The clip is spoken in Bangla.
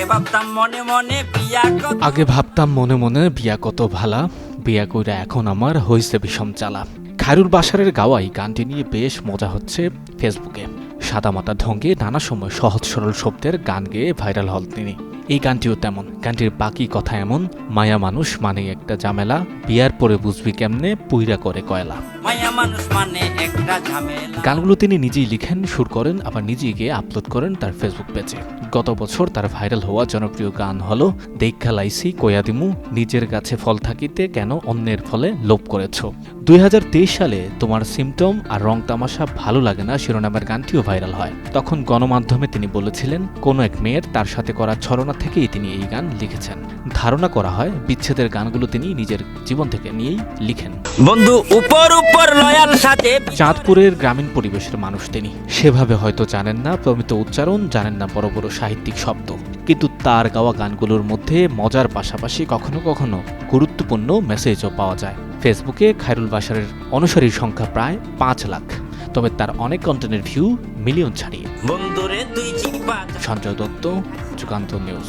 আগে ভাবতাম মনে মনে বিয়া কত আগে ভাবতাম মনে মনে বিয়া কত ভালা। বিয়া কইরা এখন আমার হইছে বিষম চালা। খায়রুল বাসারের গাওয়াই গানটি নিয়ে বেশ মজা হচ্ছে ফেসবুকে। সাদামাটা ঢঙ্গে নানা সময় সহজ সরল শব্দের গান গেয়ে ভাইরাল হল তিনি। এই গানটিও তেমন। গানটির বাকি কথা এমন মায়া মানুষ মানে একটা ঝামেলা বিয়ার পরে বুঝবি কেমনে পুইরা করে কয়লা। মায়া মানুষ মানে একটা ঝামেলা। গানগুলো তিনি নিজেই লিখেন সুর করেন আবার নিজেই গিয়ে আপলোড করেন তার ফেসবুক পেজে। গত বছর তার ভাইরাল হওয়া জনপ্রিয় গান হল দেখা লাইসি কোয়াদিমু নিজের কাছে ফল থাকিতে কেন অন্যের ফলে লোভ করেছ দুই সালে তোমার সিমটম আর রং তামাশা ভালো লাগে না শিরোনামের গানটিও ভাইরাল হয়। তখন গণমাধ্যমে তিনি বলেছিলেন কোনো এক মেয়ের তার সাথে করা ছলনা থেকেই তিনি এই গান লিখেছেন। ধারণা করা হয় বিচ্ছেদের গানগুলো তিনি নিজের জীবন থেকে নিয়েই লিখেন। বন্ধু উপর উপর লয়াল সাথে চাঁদপুরের গ্রামীণ পরিবেশের মানুষ তিনি। সেভাবে হয়তো জানেন না প্রমিত উচ্চারণ জানেন না বড় বড় সাহিত্যিক শব্দ। কিন্তু তার গাওয়া গানগুলোর মধ্যে মজার পাশাপাশি কখনো কখনো গুরুত্বপূর্ণ মেসেজও পাওয়া যায়। ফেসবুকে খায়রুল বাসারের অনুসারীর সংখ্যা প্রায় পাঁচ লাখ। তবে তার অনেক কন্টেন্টের ভিউ মিলিয়ন ছাড়িয়ে। সঞ্জয় দত্ত যুগান্ত নিউজ।